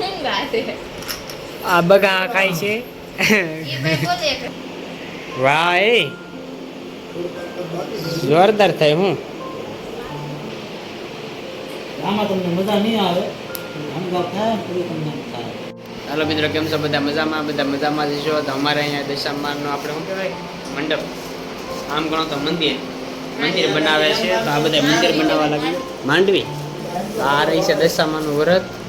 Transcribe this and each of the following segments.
મૂંગા છે આ બગા ખાય છે. વાહ એ. જોરદાર થાય હું. આમાં તમને મજા નહીં આવે. હાલો મિત્રો કેમ છો? બધા મજામાં? બધા મજામાં જશો તો અમારે અહીંયા દશામાનનો આપણે શું કહેવાય? મંડપ. આમ ગણો તો મંદિર. મંદિર બનાવે છે. તો આ બધા મંદિર બનાવવા લાગ્યું. માંડવી. આ રહી છે દશામાનું વ્રત.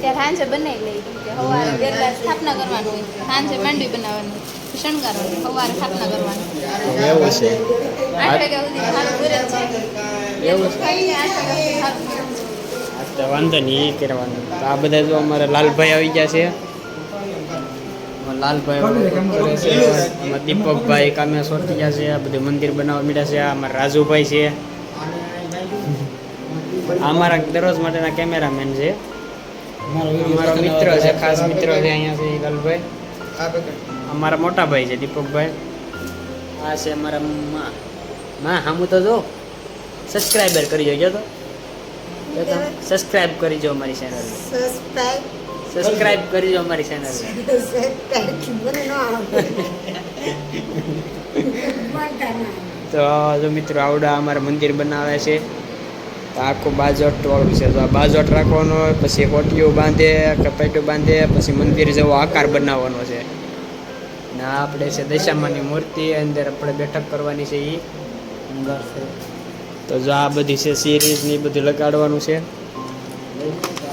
ત્યારે સાંજે બનાવી લઈ કે સવારે વહેલા સ્થાપના કરવાની હોય. સાંજે માંડવી બનાવવાની શણગારવાની સવારે સ્થાપના કરવાની. એવું છે. આઠ વાગ્યા સુધી સારું મુહૂર્ત છે. એવું છે ખાઈને આઠ વાગ્યા સુધી સારું વાંધો નહીં એ કરવાનું. તો આ બધા જો અમારે લાલભાઈ આવી ગયા છે. લાલભાઈ કરે દીપકભાઈ કામે સોટી ગયા છે. આ બધું મંદિર બનાવવા મીડ્યા છે. આ અમારા રાજુભાઈ છે. આ અમારા દરરોજ માટેના કેમેરામેન છે. અમારો મિત્ર છે ખાસ મિત્ર છે અહીંયા છે લાલભાઈ અમારા મોટા ભાઈ છે દીપકભાઈ. આ છે અમારા માં. માં હામું તો જો. સબસ્ક્રાઈબર કરી જોજો તો. સબસ્ક્રાઇબ કરી જો અમારી ચેનલ સબસ્ક્રાઇબ કરી જો અમારી ચેનલ તો જો મિત્રો આવડા અમારા મંદિર બનાવે છે. આખું બાજોટ વાળું છે. તો આ બાજોટ રાખવાનો પછી કોટીઓ બાંધે કપેટું બાંધે પછી મંદિર જેવો આકાર બનાવવાનો છે. ને આ આપણે છે દશામાની મૂર્તિ અંદર આપણે બેઠક કરવાની છે એ અંદર છે. તો જો આ બધી છે સિરીઝ ને એ બધું લગાડવાનું છે.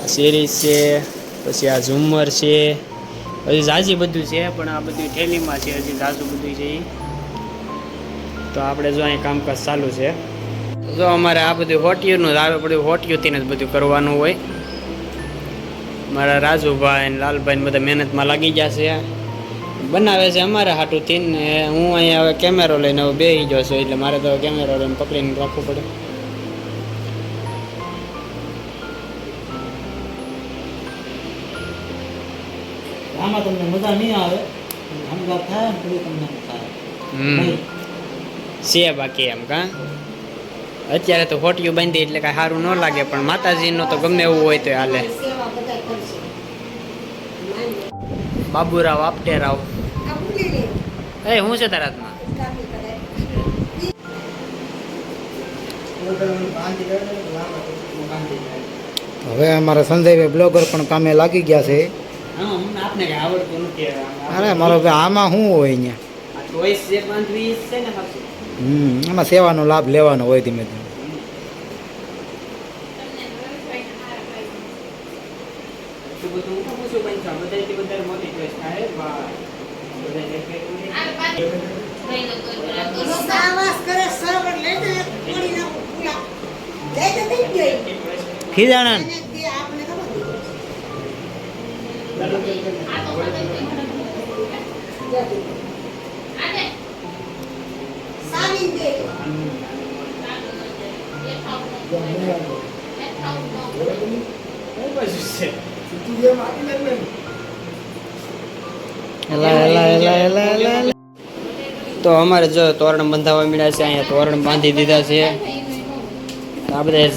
સિરીઝ છે પછી આ ઝુમર છે. હજી ઝાઝી બધું છે પણ આ બધું થેલીમાં છે હજી ઝાઝું બધું છે તો આપણે જો અહીં કામકાજ ચાલુ છે. જો અમારે આ બધું હોટિયુંનું જ આવે બધું હોટિયુંથી જ બધું કરવાનું હોય. મારા રાજુભાઈ ને લાલભાઈ ને બધા મહેનતમાં લાગી ગયા છે બનાવે છે અમારે હાટુંથી ને હું અહીંયા હવે કેમેરો લઈને હવે બેસી ગયો છું એટલે મારે તો કેમેરો લઈને પકડીને રાખવું પડે. આમાં તમને મજા નહીં આવે થાય તમને થાય. છે બાકી એમ કા? અત્યારે તો હોટિયું બાંધી એટલે કાંઈ સારું ન લાગે પણ માતાજીનો તો ગમે એવું હોય તો હાલે. બાબુરાવ આપટે રાવ એ હું છે તારા હાથમાં? હવે અમારા સંજયભાઈ બ્લોગર પણ કામે લાગી ગયા છે. અરે મારો આમાં શું હોય અહીંયા? ચોઈસ જે ઈ છે ને. હમ આમાં સેવાનો લાભ લેવાનો હોય ધીમે ધીમે. એટલું બધું હું તો અમારે જો તોરણ બંધાવા મળ્યા છે, અહીંયા તોરણ બાંધી દીધા છે. આ બધા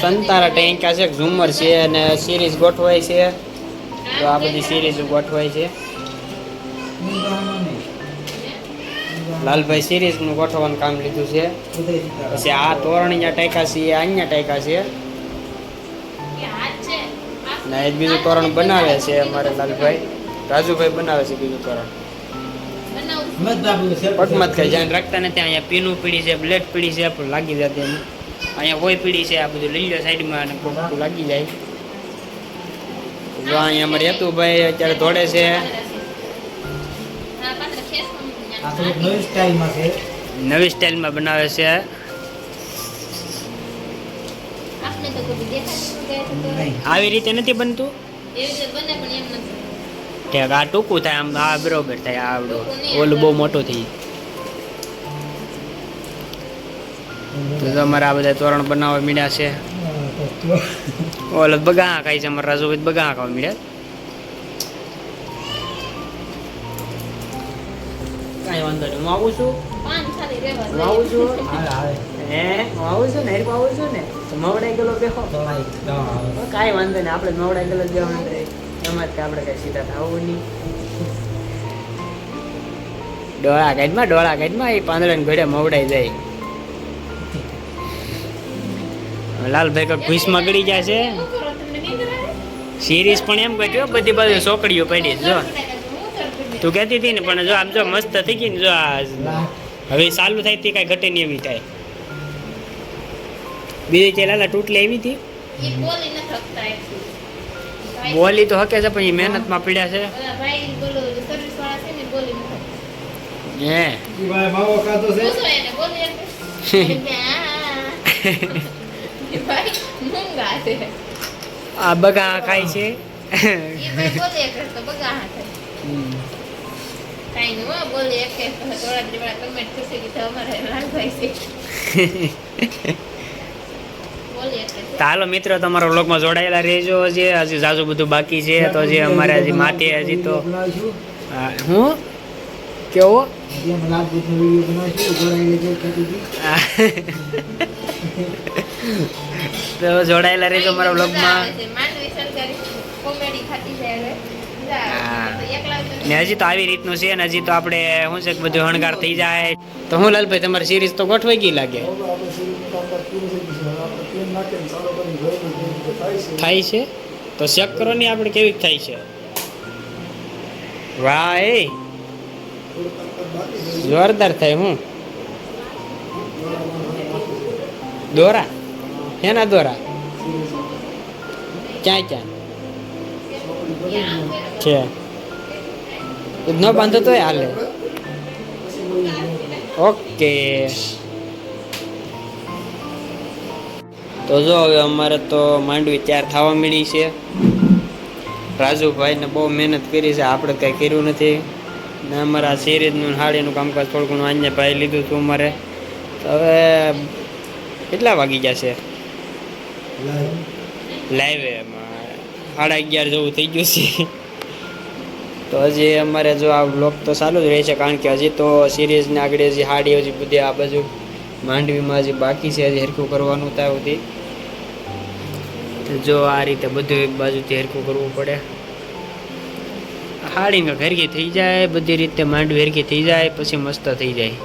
સંતારા ટેન્કા છે, ઝુમર છે અને સિરીઝ ગોઠવાય છે. તો આ બધી સિરીઝ ગોઠવાય છે. લાલભાઈ સિરીઝનું ગોઠવવાનું કામ લીધું છે. પછી આ તોરણ અહીંયા ટાંકા છે અહીંયા ટાંકા છે. ના એ બીજું તોરણ બનાવે છે અમારે લાલભાઈ. રાજુભાઈ બનાવે છે બીજું તોરણ. પટમત કઈ ધ્યાન રાખતા નથી અહીંયા પીનું પીડી છે, બ્લેડ પીડી છે લાગી જતી એમ. અહીંયા કોઈ પીડી છે, આ બધું લઈ લો સાઈડમાં અને લાગી જાય. જો અહીંયા અમારે હેતુભાઈ અત્યારે દોડે છે. આ નવી સ્ટાઇલમાં છે. નવી સ્ટાઇલમાં બનાવે છે. આવી રીતે નથી બનતું? એવી રીતે બને પણ એમ નથી. કે આ ટૂંકું થાય આમ આ બરોબર થાય આ આવડું. ઓલું બહુ મોટું થઈ તો તમારા આ બધા તોરણ બનાવવા મીડ્યા છે. ઓલો બગા ખાય છે અમારા રાજુભાઈ બગા ખાવા મીડ્યા વાંધો નહીં. હું આવું છું? હું આવું છું? હે? હું આવું છું ને? આવું છું ને? તો મવડાઈ ગયેલો બેહો. કાંઈ વાંધો નહીં. આપણે મવડાઈ ગયેલો જવાનું રહે જ આપણે કઈ સીધા થવું નહીં. ડોળા ગાઈડમાં ડોળા ગાઈડમાં એ પાંદડા ઘોડે મવડાઈ જાય. લાલભાઈ કોઈ ભૂસમાં ગળી જાય છે? સિરીઝ પણ એમ કહ્યું બધી બાજુ ચોકડીઓ પડી જો. તું કહેતી હતી ને પણ જો આમ જો મસ્ત થઈ ગઈ ને જો આ હવે ચાલુ થાય તે કાંઈ ઘટે નહીં એવી થાય. બીજી કે લાલા ટૂટલી આવી હતી. બોલી તો હકે છે પણ એ મહેનતમાં પીડ્યા છે. હે. આ બગા ખાય છે. કાંઈ નહીં હો, એક એક થોડા વાળા કમેન્ટ થશે કે અમારે લાલભાઈ છે. તો હાલો મિત્રો તમારા વ્લોગમાં જોડાયેલા રહેજો હજી. હજી જાજુ બધું બાકી છે તો હજી અમારે હજી માથે હજી તો હું કેવો? જે તો જોડાયેલા રહેજો અમારા વ્લોગમાં માંડવી સરકારી કોમેડી ખાતી છે હવે મજા હા. આવે. એકલા તો ને હજી તો આવી રીતનું છે ને હજી તો આપણે શું છે બધું હણગાર થઈ જાય. તો હું લાલભાઈ, તમારી સિરીઝ તો ગોઠવાઈ ગઈ લાગે? થાય છે? તો ચેક કરો આપણે કેવી થાય છે. વાહ, એ. જોરદાર થાય, હું. દોરા? એના દોરા? ક્યાં ક્યાં? છે. ન બાંધો તોય હાલે. ઓકે. તો જો હવે અમારે તો માંડવી તૈયાર થવા મળી છે. રાજુભાઈને બહુ મહેનત કરી છે આપણે કંઈ કર્યું નથી. ને અમારા સિરીઝનું હાડીનું કામકાજ થોડું ઘણું આજે ભાઈ લીધું હતું અમારે. તો હવે કેટલા વાગી જશે? લાઈવે. સાડા અગિયાર જેવું થઈ ગયું છે. તો હજી અમારે જો આ બ્લોગ તો ચાલુ જ રહે છે કારણ કે હજી તો સિરીઝને આગળ હજી હાડી હજી બધી આ બાજુ માંડવીમાં હજી બાકી છે હજી હરખું કરવાનું ત્યાં સુધી. જો આ રીતે બધું એક બાજુથી હરખું કરવું પડે. હાડીને ઘરકી થઈ જાય બધી રીતે માંડવી હરકી થઈ જાય પછી મસ્ત થઈ જાય.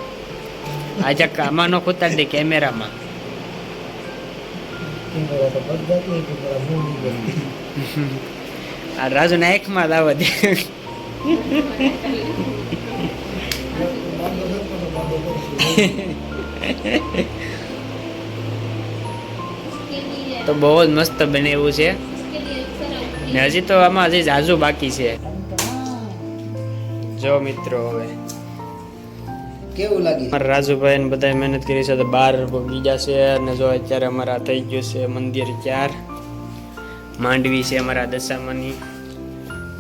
આજે આમાં ન ખોતા દે કેમેરામાં. આ રાજુના એકમાં જ આવવા દે. તો બહુ જ મસ્ત બને એવું છે. ને હજી તો આમાં હજી જાજુ બાકી છે. જો મિત્રો હવે. કેવું અમારા રાજુભાઈ ને બધા મહેનત કરી છે તો બાર બીજા છે અને જો અત્યારે અમારા થઈ ગયું છે મંદિર ચાર. માંડવી છે અમારા દશામાની.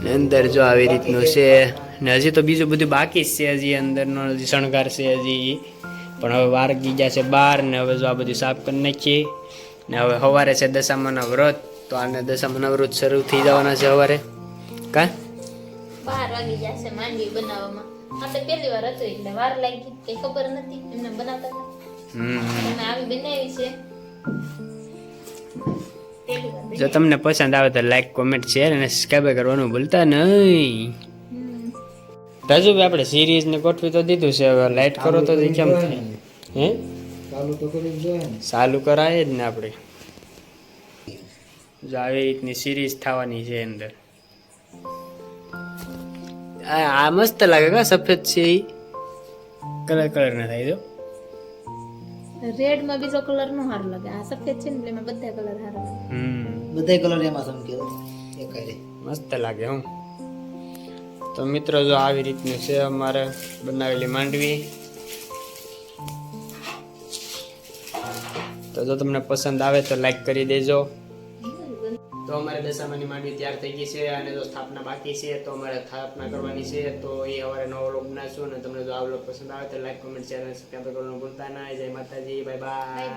અંદર જો આવી રીતનું છે. ને હજી તો બીજું બધું બાકી જ છે હજી અંદરનો હજી શણગાર છે હજી. પણ હવે વાર ગીજા છે બહાર ને હવે જો આ બધું સાફ કરી નાખીએ. ને હવે સવારે છે દશામાના વ્રત. તો આને દશામાના વ્રત શરૂ થઈ જવાના છે સવારે. કા? બાર વાગી જશે માંડવી બનાવવામાં. આ પહેલી વાર હતું એટલે વાર લાગી. કઈ ખબર નથી એમને બનાવતા હમ. આવી બનાવી છે. પહેલી વાર જો તમને પસંદ આવે તો લાઈક કોમેન્ટ શેર અને સબસ્ક્રાઈબ કરવાનું ભૂલતા નહીં. હમ. રાજુભાઈ આપણે સિરીઝ ને ગોઠવી તો દીધું છે હવે લાઈટ કરો તો કેમ થાય. હે? ચાલુ તો કરી જોઈએ ચાલુ કરાય જ ને આપણે. જો આવી રીતની સિરીઝ થવાની છે અંદર. આ મસ્ત લાગે કા સફેદ છે કલર કલર ના થાય જો રેડમાં બીજો કલર નો હાર લાગે. આ સફેદ છે ને એટલે બધા કલર હાર લાગે. હમ. બધાય કલર એમાં સમકે એકારે મસ્ત લાગે હું. તો મિત્રો જો આવી રીતનું છે અમારે બનાવેલી માંડવી. તો જો તમને પસંદ આવે તો લાઈક કરી દેજો. તો અમારે દશામાની માંડવી તૈયાર થઈ ગઈ છે અને જો સ્થાપના બાકી છે તો અમારે સ્થાપના કરવાની છે. તો એ અમારે નવો લોક બનાવશું અને તમને જો આ લોક પસંદ આવે તો લાઈક કોમેન્ટ ચેનલ સબસ્ક્રાઈબ કરવાનું ભૂલતા ના. જય માતાજી બાય બાય